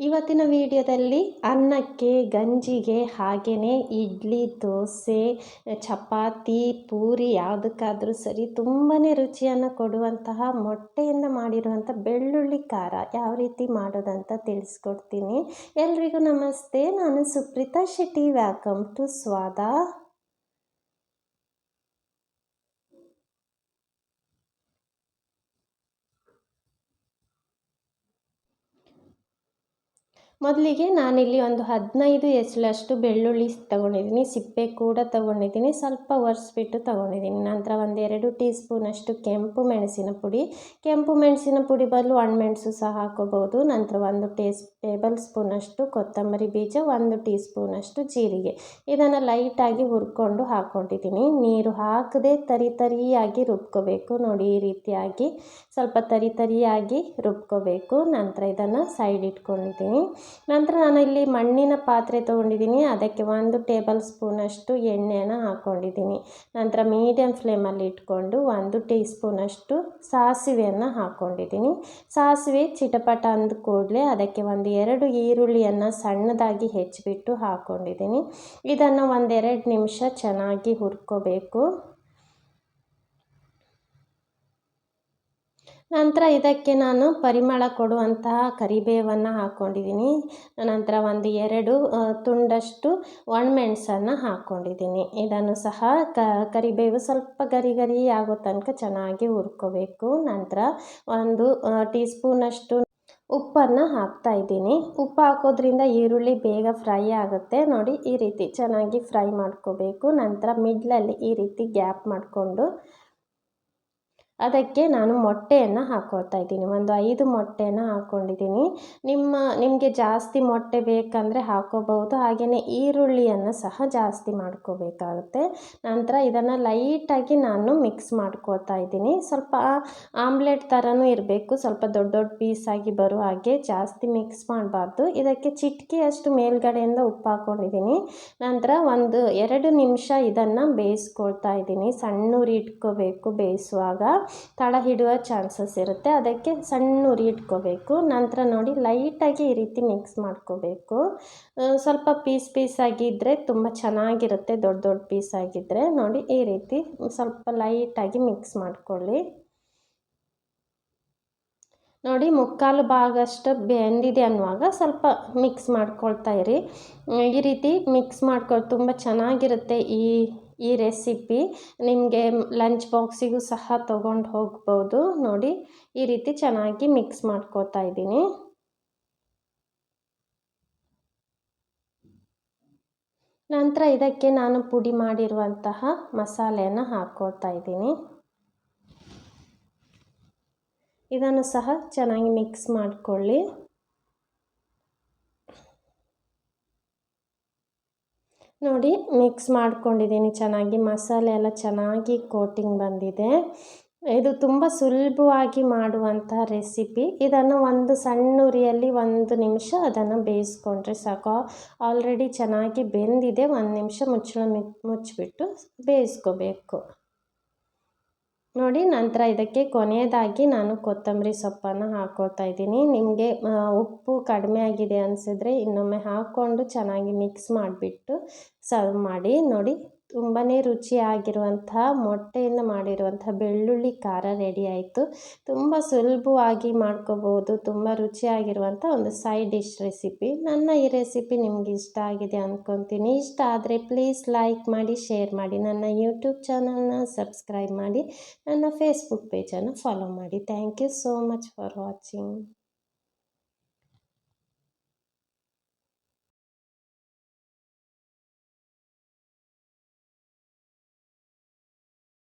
ಇವತ್ತಿನ ವಿಡಿಯೋದಲ್ಲಿ ಅನ್ನಕ್ಕೆ, ಗಂಜಿಗೆ ಹಾಗೆಯೇ ಇಡ್ಲಿ, ದೋಸೆ, ಚಪಾತಿ, ಪೂರಿ ಯಾವುದಕ್ಕಾದರೂ ಸರಿ ತುಂಬಾ ರುಚಿಯನ್ನು ಕೊಡುವಂತಹ ಮೊಟ್ಟೆಯಿಂದ ಮಾಡಿರುವಂಥ ಬೆಳ್ಳುಳ್ಳಿ ಖಾರ ಯಾವ ರೀತಿ ಮಾಡೋದಂತ ತಿಳಿಸ್ಕೊಡ್ತೀನಿ. ಎಲ್ರಿಗೂ ನಮಸ್ತೆ. ನಾನು ಸುಪ್ರೀತಾ ಶೆಟ್ಟಿ. ವೆಲ್ಕಮ್ ಟು ಸ್ವಾದ ಮೊದಲಿಗೆ ನಾನಿಲ್ಲಿ ಒಂದು ಹದಿನೈದು ಎಸಳಷ್ಟು ಬೆಳ್ಳುಳ್ಳಿ ತಗೊಂಡಿದ್ದೀನಿ, ಸಿಪ್ಪೆ ಕೂಡ ತಗೊಂಡಿದ್ದೀನಿ, ಸ್ವಲ್ಪ ಒರೆಸ್ಬಿಟ್ಟು ತಗೊಂಡಿದ್ದೀನಿ. ನಂತರ ಒಂದೆರಡು ಟೀ ಸ್ಪೂನಷ್ಟು ಕೆಂಪು ಮೆಣಸಿನ ಪುಡಿ. ಕೆಂಪು ಮೆಣಸಿನ ಪುಡಿ ಬದಲು ಒಣಮೆಣಸು ಸಹ ಹಾಕೋಬೋದು ನಂತರ ಒಂದು ಟೇಸ್, ಟೇಬಲ್ ಸ್ಪೂನಷ್ಟು ಕೊತ್ತಂಬರಿ ಬೀಜ, ಒಂದು ಟೀ ಸ್ಪೂನಷ್ಟು ಜೀರಿಗೆ. ಇದನ್ನು ಲೈಟಾಗಿ ಹುರ್ಕೊಂಡು ಹಾಕ್ಕೊಂಡಿದ್ದೀನಿ ನೀರು ಹಾಕದೆ ತರಿ ತರಿಯಾಗಿ ರುಬ್ಕೋಬೇಕು. ನೋಡಿ ಈ ರೀತಿಯಾಗಿ ಸ್ವಲ್ಪ ತರಿ ತರಿಯಾಗಿ ರುಬ್ಕೋಬೇಕು. ನಂತರ ಇದನ್ನು ಸೈಡ್ ಇಟ್ಕೊಂಡಿದ್ದೀನಿ. ನಂತರ ನಾನು ಇಲ್ಲಿ ಮಣ್ಣಿನ ಪಾತ್ರೆ ತೊಗೊಂಡಿದ್ದೀನಿ. ಅದಕ್ಕೆ ಒಂದು ಟೇಬಲ್ ಸ್ಪೂನಷ್ಟು ಎಣ್ಣೆನ ಹಾಕ್ಕೊಂಡಿದ್ದೀನಿ ನಂತರ ಮೀಡಿಯಮ್ ಫ್ಲೇಮಲ್ಲಿ ಇಟ್ಕೊಂಡು ಒಂದು ಟೀ ಸ್ಪೂನಷ್ಟು ಸಾಸಿವೆಯನ್ನು ಹಾಕ್ಕೊಂಡಿದ್ದೀನಿ ಸಾಸಿವೆ ಚಿಟಪಟ ಅಂದ ಕೂಡಲೇ ಅದಕ್ಕೆ ಒಂದು ಎರಡು ಈರುಳ್ಳಿಯನ್ನು ಸಣ್ಣದಾಗಿ ಹೆಚ್ಚಿಬಿಟ್ಟು ಹಾಕ್ಕೊಂಡಿದ್ದೀನಿ ಇದನ್ನು ಒಂದೆರಡು ನಿಮಿಷ ಚೆನ್ನಾಗಿ ಹುರ್ಕೋಬೇಕು. ನಂತರ ಇದಕ್ಕೆ ನಾನು ಪರಿಮಳ ಕೊಡುವಂತಹ ಕರಿಬೇವನ್ನು ಹಾಕ್ಕೊಂಡಿದ್ದೀನಿ ನಂತರ ಒಂದು ಎರಡು ತುಂಡಷ್ಟು ಒಣಮೆಣಸನ್ನು ಹಾಕ್ಕೊಂಡಿದ್ದೀನಿ ಇದನ್ನು ಸಹ ಕರಿಬೇವು ಸ್ವಲ್ಪ ಗರಿ ಗರಿ ಆಗೋ ತನಕ ಚೆನ್ನಾಗಿ ಹುರ್ಕೋಬೇಕು. ನಂತರ ಒಂದು ಟೀ ಸ್ಪೂನಷ್ಟು ಉಪ್ಪನ್ನು ಹಾಕ್ತಾ ಇದ್ದೀನಿ. ಉಪ್ಪು ಹಾಕೋದ್ರಿಂದ ಈರುಳ್ಳಿ ಬೇಗ ಫ್ರೈ ಆಗುತ್ತೆ. ನೋಡಿ ಈ ರೀತಿ ಚೆನ್ನಾಗಿ ಫ್ರೈ ಮಾಡ್ಕೋಬೇಕು. ನಂತರ ಮಿಡ್ಲಲ್ಲಿ ಈ ರೀತಿ ಗ್ಯಾಪ್ ಮಾಡಿಕೊಂಡು ಅದಕ್ಕೆ ನಾನು ಮೊಟ್ಟೆಯನ್ನು ಹಾಕ್ಕೊಳ್ತಾ ಇದ್ದೀನಿ. ಒಂದು ಐದು ಮೊಟ್ಟೆಯನ್ನು ಹಾಕ್ಕೊಂಡಿದ್ದೀನಿ ನಿಮ್ಮ, ನಿಮಗೆ ಜಾಸ್ತಿ ಮೊಟ್ಟೆ ಬೇಕಂದರೆ ಹಾಕ್ಕೋಬಹುದು ಹಾಗೆಯೇ ಈರುಳ್ಳಿಯನ್ನು ಸಹ ಜಾಸ್ತಿ ಮಾಡ್ಕೋಬೇಕಾಗುತ್ತೆ. ನಂತರ ಇದನ್ನು ಲೈಟಾಗಿ ನಾನು ಮಿಕ್ಸ್ ಮಾಡ್ಕೋತಾ ಇದ್ದೀನಿ. ಸ್ವಲ್ಪ ಆಮ್ಲೆಟ್ ಥರನೂ ಇರಬೇಕು. ಸ್ವಲ್ಪ ದೊಡ್ಡ ದೊಡ್ಡ ಪೀಸಾಗಿ ಬರೋ ಹಾಗೆ ಜಾಸ್ತಿ ಮಿಕ್ಸ್ ಮಾಡಬಾರ್ದು. ಇದಕ್ಕೆ ಚಿಟಿಕೆಯಷ್ಟು ಮೇಲ್ಗಡೆಯಿಂದ ಉಪ್ಪು ಹಾಕ್ಕೊಂಡಿದ್ದೀನಿ ನಂತರ ಒಂದು ಎರಡು ನಿಮಿಷ ಇದನ್ನು ಬೇಯಿಸ್ಕೊಳ್ತಾ ಇದ್ದೀನಿ. ಸಣ್ಣ ಉರಿ ಇಟ್ಕೋಬೇಕು ಬೇಯಿಸುವಾಗ. ತಳ ಹಿಡುವ ಚಾನ್ಸಸ್ ಇರುತ್ತೆ. ಅದಕ್ಕೆ ಸಣ್ಣ ಉರಿ ಇಟ್ಕೋಬೇಕು. ನಂತರ ನೋಡಿ ಲೈಟಾಗಿ ಈ ರೀತಿ ಮಿಕ್ಸ್ ಮಾಡ್ಕೋಬೇಕು. ಸ್ವಲ್ಪ ಪೀಸ್ ಪೀಸ್ ಆಗಿದ್ದರೆ ತುಂಬ ಚೆನ್ನಾಗಿರುತ್ತೆ. ದೊಡ್ಡ ದೊಡ್ಡ ಪೀಸ್ ಆಗಿದ್ದರೆ ನೋಡಿ ಈ ರೀತಿ ಸ್ವಲ್ಪ ಲೈಟಾಗಿ ಮಿಕ್ಸ್ ಮಾಡ್ಕೊಳ್ಳಿ. ನೋಡಿ ಮುಕ್ಕಾಲು ಭಾಗಷ್ಟು ಬೆಂದಿದೆ ಅನ್ನುವಾಗ ಸ್ವಲ್ಪ ಮಿಕ್ಸ್ ಮಾಡ್ಕೊಳ್ತಾ ಇರಿ. ಈ ರೀತಿ ಮಿಕ್ಸ್ ಮಾಡ್ಕೊಳ್ಳಿ ತುಂಬ ಚೆನ್ನಾಗಿರುತ್ತೆ ಈ ಈ ರೆಸಿಪಿ ನಿಮಗೆ ಲಂಚ್ ಬಾಕ್ಸಿಗೂ ಸಹ ತೊಗೊಂಡು ಹೋಗ್ಬೋದು. ನೋಡಿ, ಈ ರೀತಿ ಚೆನ್ನಾಗಿ ಮಿಕ್ಸ್ ಮಾಡ್ಕೋತಾ ಇದ್ದೀನಿ. ನಂತರ ಇದಕ್ಕೆ ನಾನು ಪುಡಿ ಮಾಡಿರುವಂತಹ ಮಸಾಲೆಯನ್ನು ಹಾಕ್ಕೊಳ್ತಾ ಇದ್ದೀನಿ. ಇದನ್ನು ಸಹ ಚೆನ್ನಾಗಿ ಮಿಕ್ಸ್ ಮಾಡಿಕೊಳ್ಳಿ. ನೋಡಿ ಮಿಕ್ಸ್ ಮಾಡ್ಕೊಂಡಿದ್ದೀನಿ ಚೆನ್ನಾಗಿ. ಮಸಾಲೆ ಎಲ್ಲ ಚೆನ್ನಾಗಿ ಕೋಟಿಂಗ್ ಬಂದಿದೆ. ಇದು ತುಂಬ ಸುಲಭವಾಗಿ ಮಾಡುವಂಥ ರೆಸಿಪಿ ಇದನ್ನು ಒಂದು ಸಣ್ಣ ಉರಿಯಲ್ಲಿ ಒಂದು ನಿಮಿಷ ಅದನ್ನು ಬೇಯಿಸ್ಕೊಂಡ್ರೆ ಸಾಕು. ಆಲ್ರೆಡಿ ಚೆನ್ನಾಗಿ ಬೆಂದಿದೆ. ಒಂದು ನಿಮಿಷ ಮುಚ್ಚಳ ಮುಚ್ಚಿಬಿಟ್ಟು ಬೇಯಿಸ್ಕೋಬೇಕು. ನೋಡಿ, ನಂತರ ಇದಕ್ಕೆ ಕೊನೆಯದಾಗಿ ನಾನು ಕೊತ್ತಂಬರಿ ಸೊಪ್ಪನ್ನು ಹಾಕೋತಾ ಇದ್ದೀನಿ. ನಿಮಗೆ ಉಪ್ಪು ಕಡಿಮೆ ಆಗಿದೆ ಅನಿಸಿದ್ರೆ ಇನ್ನೊಮ್ಮೆ ಹಾಕ್ಕೊಂಡು ಚೆನ್ನಾಗಿ ಮಿಕ್ಸ್ ಮಾಡಿಬಿಟ್ಟು ಸರ್ವ್ ಮಾಡಿ. ನೋಡಿ ತುಂಬಾ ರುಚಿಯಾಗಿರುವಂತಹ ಮೊಟ್ಟೆಯನ್ನು ಮಾಡಿರುವಂಥ ಬೆಳ್ಳುಳ್ಳಿ ಖಾರ ರೆಡಿ ಆಯಿತು. ತುಂಬ ಸುಲಭವಾಗಿ ಮಾಡ್ಕೋಬೋದು ತುಂಬ ರುಚಿಯಾಗಿರುವಂಥ ಒಂದು ಸೈಡ್ ಡಿಶ್ ರೆಸಿಪಿ ನನ್ನ ಈ ರೆಸಿಪಿ ನಿಮ್ಗೆ ಇಷ್ಟ ಆಗಿದೆ ಅಂದ್ಕೊತೀನಿ ಇಷ್ಟ ಆದರೆ ಪ್ಲೀಸ್ ಲೈಕ್ ಮಾಡಿ ಶೇರ್ ಮಾಡಿ. ನನ್ನ ಯೂಟ್ಯೂಬ್ ಚಾನಲ್ನ ಸಬ್ಸ್ಕ್ರೈಬ್ ಮಾಡಿ. ನನ್ನ ಫೇಸ್ಬುಕ್ ಪೇಜನ್ನು ಫಾಲೋ ಮಾಡಿ. Thank you so much for watching